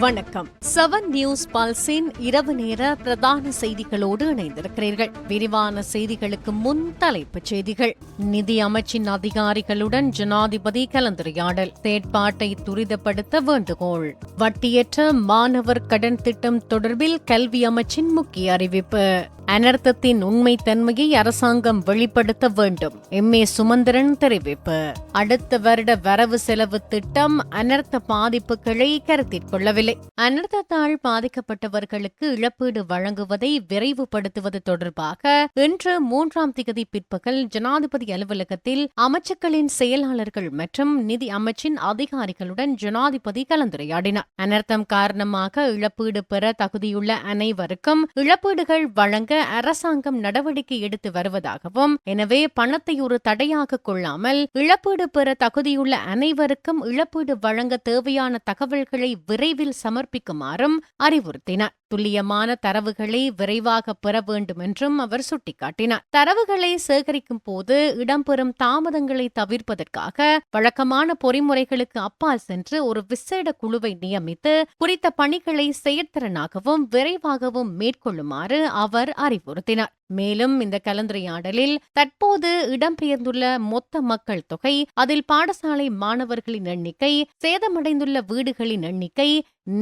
வணக்கம். Seven news பல்ஸின் இரவு நேர பிரதான செய்திகளோடு இணைந்திருக்கிறீர்கள். விரிவான செய்திகளுக்கு முன் தலைப்புச் செய்திகள். நிதி அமைச்சின் அதிகாரிகளுடன் ஜனாதிபதி கலந்துரையாடல். செயற்பாட்டை துரிதப்படுத்த வேண்டுகோள். வட்டியற்ற மாணவர் கடன் திட்டம் தொடர்பில் கல்வி அமைச்சின் முக்கிய அறிவிப்பு. அனர்த்தத்தின் உண்மைத்தன்மையை அரசாங்கம் வெளிப்படுத்த வேண்டும். எம். ஏ. சுமந்திரன் தெரிவிப்பு. அடுத்த வருட வரவு செலவு திட்டம் அனர்த்த பாதிப்புகளை கருத்தில் கொள்ளவில்லை. அனர்த்தத்தால் பாதிக்கப்பட்டவர்களுக்கு இழப்பீடு வழங்குவதை விரைவுபடுத்துவது தொடர்பாக இன்று மூன்றாம் திகதி பிற்பகல் ஜனாதிபதி அலுவலகத்தில் அமைச்சர்களின் செயலாளர்கள் மற்றும் நிதி அமைச்சின் அதிகாரிகளுடன் ஜனாதிபதி கலந்துரையாடினார். அனர்த்தம் காரணமாக இழப்பீடு பெற தகுதியுள்ள அனைவருக்கும் இழப்பீடுகள் வழங்க அரசாங்கம் நடவடிக்கை எடுத்து வருவதாகவும் எனவே பணத்தை ஒரு தடையாக கொள்ளாமல் இழப்பீடு பெற தகுதியுள்ள அனைவருக்கும் இழப்பீடு வழங்க தேவையான தகவல்களை விரைவில் சமர்ப்பிக்குமாறும் அறிவுறுத்தினார். துல்லியமான தரவுகளை விரைவாக பெற வேண்டும் என்றும் அவர் சுட்டிக்காட்டினார். தரவுகளை சேகரிக்கும் போது இடம்பெறும் தாமதங்களை தவிர்ப்பதற்காக வழக்கமான பொறிமுறைகளுக்கு அப்பால் சென்று ஒரு விசேட குழுவை நியமித்து குறித்த பணிகளை செயற்திறனாகவும் விரைவாகவும் மேற்கொள்ளுமாறு அவர் அறிவுறுத்தினார். மேலும் இந்த கலந்துரையாடலில் தற்போது இடம்பெயர்ந்துள்ள மொத்த மக்கள் தொகை அதில் பாடசாலை மாணவர்களின் எண்ணிக்கை சேதமடைந்துள்ள வீடுகளின் எண்ணிக்கை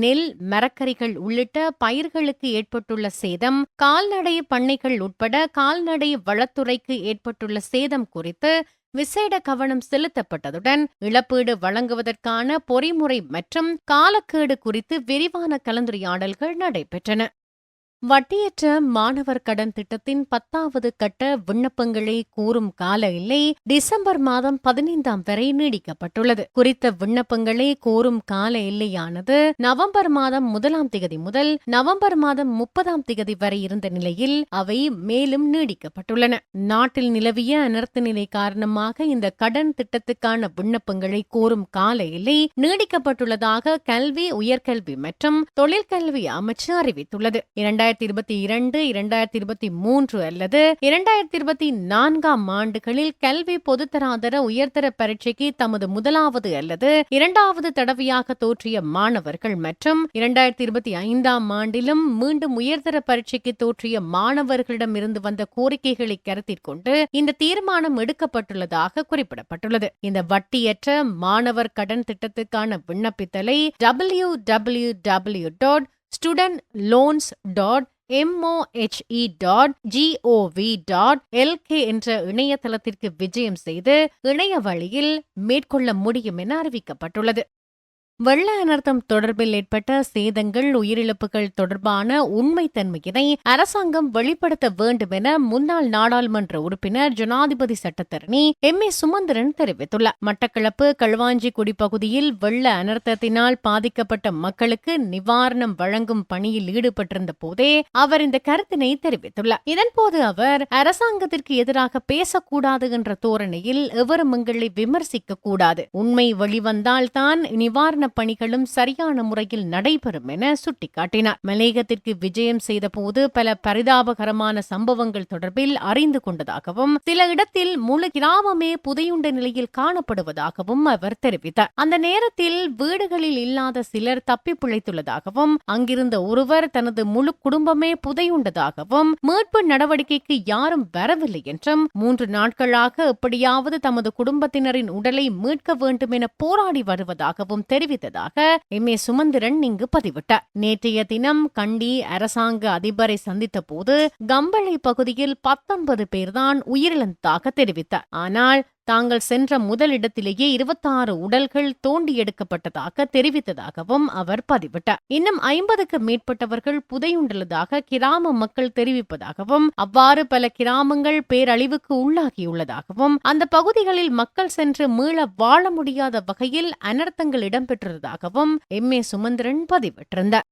நெல் மரக்கறிகள் உள்ளிட்ட பயிர்களுக்கு ஏற்பட்டுள்ள சேதம் கால்நடை பண்ணைகள் உட்பட கால்நடை வளத்துறைக்கு ஏற்பட்டுள்ள சேதம் குறித்து விசேட கவனம் செலுத்தப்பட்டதுடன் இழப்பீடு வழங்குவதற்கான பொறிமுறை மற்றும் காலக்கேடு குறித்து விரிவான கலந்துரையாடல்கள் நடைபெற்றன. வட்டியற்ற மாணவர் கடன் திட்டத்தின் பத்தாவது கட்ட விண்ணப்பங்களை கூறும் கால எல்லை டிசம்பர் மாதம் பதினைந்தாம் வரை நீடிக்கப்பட்டுள்ளது. குறித்த விண்ணப்பங்களை கோரும் கால எல்லையானது நவம்பர் மாதம் முதலாம் திகதி முதல் நவம்பர் மாதம் முப்பதாம் திகதி வரை இருந்த நிலையில் அவை மேலும் நீடிக்கப்பட்டுள்ளன. நாட்டில் நிலவிய அனர்த்த நிலை காரணமாக இந்த கடன் திட்டத்துக்கான விண்ணப்பங்களை கோரும் கால எல்லை நீடிக்கப்பட்டுள்ளதாக கல்வி உயர்கல்வி மற்றும் தொழிற்கல்வி அமைச்சு அறிவித்துள்ளது. இரண்டாயிரத்தி இரண்டாயிரத்தி இருபத்தி இரண்டு இரண்டாயிரத்தி இருபத்தி மூன்று அல்லது இரண்டாயிரத்தி இருபத்தி நான்காம் ஆண்டுகளில் கல்வி பொதுத்தராதர உயர்தர பரீட்சைக்கு தமது முதலாவது அல்லது இரண்டாவது தடவையாக தோற்றிய மாணவர்கள் மற்றும் இரண்டாயிரத்தி இருபத்தி ஐந்தாம் ஆண்டிலும் மீண்டும் உயர்தர பரீட்சைக்கு தோற்றிய மாணவர்களிடமிருந்து வந்த கோரிக்கைகளை கருத்தில் கொண்டு இந்த தீர்மானம் எடுக்கப்பட்டுள்ளதாக குறிப்பிடப்பட்டுள்ளது. இந்த வட்டியற்ற மாணவர் கடன் திட்டத்துக்கான விண்ணப்பித்தலை W W W dot student loans dot MOHE dot GOV dot LK என்ற இணையதளத்திற்கு விஜயம் செய்து இணைய வழியில் மேற்கொள்ள முடியும் என அறிவிக்கப்பட்டுள்ளது. வெள்ள அனர்த்தம் தொடர்பில் ஏற்பட்ட சேதங்கள் உயிரிழப்புகள் தொடர்பான உண்மைத்தன்மையினை அரசாங்கம் வெளிப்படுத்த வேண்டும் என முன்னாள் நாடாளுமன்ற உறுப்பினர் ஜனாதிபதி சட்டத்தரணி எம். ஏ. சுமந்திரன் தெரிவித்துள்ளார். மட்டக்களப்பு களுவாஞ்சிக்குடி பகுதியில் வெள்ள அனர்த்தத்தினால் பாதிக்கப்பட்ட மக்களுக்கு நிவாரணம் வழங்கும் பணியில் ஈடுபட்டிருந்த போதே அவர் இந்த கருத்தினை தெரிவித்துள்ளார். இதன்போது அவர் அரசாங்கத்திற்கு எதிராக பேசக்கூடாது என்ற தோரணையில் எவரும் எங்களை விமர்சிக்க கூடாது உண்மை வெளிவந்தால்தான் நிவாரண பணிகளும் சரியான முறையில் நடைபெறும் என சுட்டிக்காட்டினார். மலேகத்திற்கு விஜயம் செய்த போது பல பரிதாபகரமான சம்பவங்கள் தொடர்பில் அறிந்து கொண்டதாகவும் சில இடத்தில் முழு கிராமமே புதையுண்ட நிலையில் காணப்படுவதாகவும் அவர் தெரிவித்தார். அந்த நேரத்தில் வீடுகளில் இல்லாத சிலர் தப்பி பிழைத்துள்ளதாகவும் அங்கிருந்த ஒருவர் தனது முழு குடும்பமே புதையுண்டதாகவும் மீட்பு நடவடிக்கைக்கு யாரும் வரவில்லை என்றும் மூன்று நாட்களாக எப்படியாவது தமது குடும்பத்தினரின் உடலை மீட்க வேண்டும் என போராடி வருவதாகவும் தெரிவித்தார். சந்தித்ததாக எம் ஏ சுமந்திரன் இங்கு பதிவிட்டார். நேற்றைய தினம் கண்டி அரசாங்க அதிபரை சந்தித்த போது கம்பளை பகுதியில் பத்தொன்பது பேர்தான் உயிரிழந்ததாக தெரிவித்தார். ஆனால் தாங்கள் சென்ற முதலிடத்திலேயே இருபத்தாறு உடல்கள் தோண்டி எடுக்கப்பட்டதாக தெரிவித்ததாகவும் அவர் பதிவிட்டார். இன்னும் ஐம்பதுக்கு மேற்பட்டவர்கள் புதையுண்டுள்ளதாக கிராம மக்கள் தெரிவிப்பதாகவும் அவ்வாறு பல கிராமங்கள் பேரழிவுக்கு உள்ளாகியுள்ளதாகவும் அந்த பகுதிகளில் மக்கள் சென்று மீள வாழ முடியாத வகையில் அனர்த்தங்கள் இடம்பெற்றதாகவும் எம் ஏ சுமந்திரன் பதிவிட்டிருந்தார்.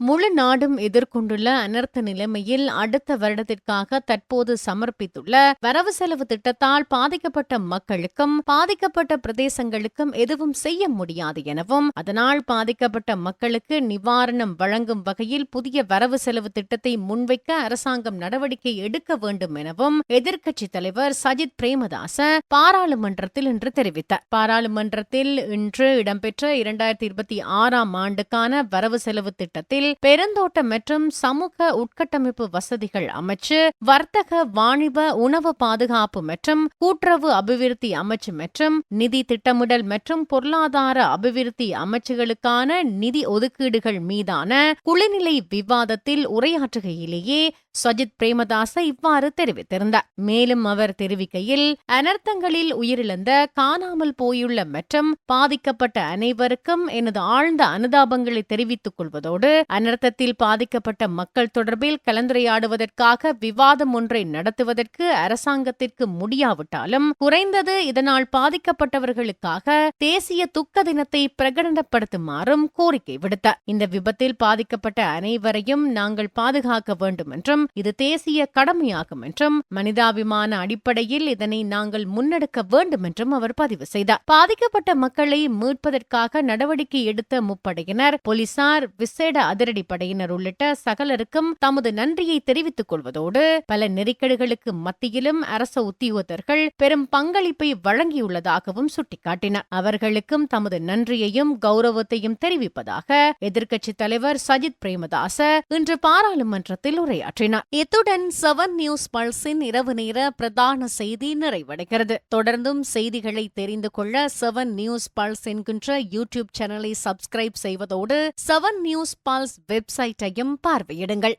முழு நாடும் எதிர்கொண்டுள்ள அனர்த்த நிலைமையில் அடுத்த வருடத்திற்காக தற்போது சமர்ப்பித்துள்ள வரவு செலவு திட்டத்தால் பாதிக்கப்பட்ட மக்களுக்கும் பாதிக்கப்பட்ட பிரதேசங்களுக்கும் எதுவும் செய்ய முடியாது எனவும் அதனால் பாதிக்கப்பட்ட மக்களுக்கு நிவாரணம் வழங்கும் வகையில் புதிய வரவு செலவு திட்டத்தை முன்வைக்க அரசாங்கம் நடவடிக்கை எடுக்க வேண்டும் எனவும் எதிர்க்கட்சித் தலைவர் சஜித் பிரேமதாச பாராளுமன்றத்தில் இன்று தெரிவித்தார். பாராளுமன்றத்தில் இன்று இடம்பெற்ற இரண்டாயிரத்தி இருபத்தி ஆறாம் ஆண்டுக்கான வரவு செலவு திட்டத்தில் பெருந்தோட்ட மற்றும் சமூக உட்கட்டமைப்பு வசதிகள் அமைச்சு வர்த்தக வாணிப உணவு பாதுகாப்பு மற்றும் கூட்டுறவு அபிவிருத்தி அமைச்சு மற்றும் நிதி திட்டமிடல் மற்றும் பொருளாதார அபிவிருத்தி அமைச்சுகளுக்கான நிதி ஒதுக்கீடுகள் மீதான குளிநிலை விவாதத்தில் உரையாற்றுகையிலேயே சஜித் பிரேமதாச இவ்வாறு தெரிவித்திருந்தார். மேலும் அவர் தெரிவிக்கையில் அனர்த்தங்களில் உயிரிழந்த காணாமல் போயுள்ள மற்றும் பாதிக்கப்பட்ட அனைவருக்கும் எனது ஆழ்ந்த அனுதாபங்களை தெரிவித்துக் கொள்வதோடு அனர்த்தத்தில் பாதிக்கப்பட்ட மக்கள் தொடர்பில் கலந்துரையாடுவதற்காக விவாதம் ஒன்றை நடத்துவதற்கு அரசாங்கத்திற்கு முடியாவிட்டாலும் குறைந்தது இதனால் பாதிக்கப்பட்டவர்களுக்காக தேசிய துக்க தினத்தை பிரகடனப்படுத்துமாறும் கோரிக்கை விடுத்தார். இந்த விபத்தில் பாதிக்கப்பட்ட அனைவரையும் நாங்கள் பாதுகாக்க வேண்டும் என்றும் இது தேசிய கடமையாகும் என்றும் மனிதாபிமான அடிப்படையில் இதனை நாங்கள் முன்னெடுக்க வேண்டும் என்றும் அவர் பதிவு செய்தார். பாதிக்கப்பட்ட மக்களை மீட்பதற்காக நடவடிக்கை எடுத்த முப்படையினர் போலீசார் விசேட அதிரடி படையினர் உள்ளிட்ட சகலருக்கும் தமது நன்றியை தெரிவித்துக் கொள்வதோடு பல நெருக்கடிகளுக்கு மத்தியிலும் அரச உத்தியோகத்தர்கள் பெரும் பங்களிப்பை வழங்கியுள்ளதாகவும் சுட்டிக்காட்டினார் அவர்களுக்கும் தமது நன்றியையும் கௌரவத்தையும் தெரிவிப்பதாக எதிர்க்கட்சித் தலைவர் சஜித் பிரேமதாச இன்று பாராளுமன்றத்தில் உரையாற்றினார். இத்துடன் செவன் நியூஸ் பல்ஸின் இரவு நேர பிரதான செய்தி நிறைவடைகிறது. தொடர்ந்தும் செய்திகளை தெரிந்து கொள்ள செவன் நியூஸ் பல்ஸ் என்கின்ற யூடியூப் சேனலை சப்ஸ்கிரைப் செய்வதோடு செவன் நியூஸ் பல்ஸ் வெப்சைட்டையும் பார்வையிடுங்கள்.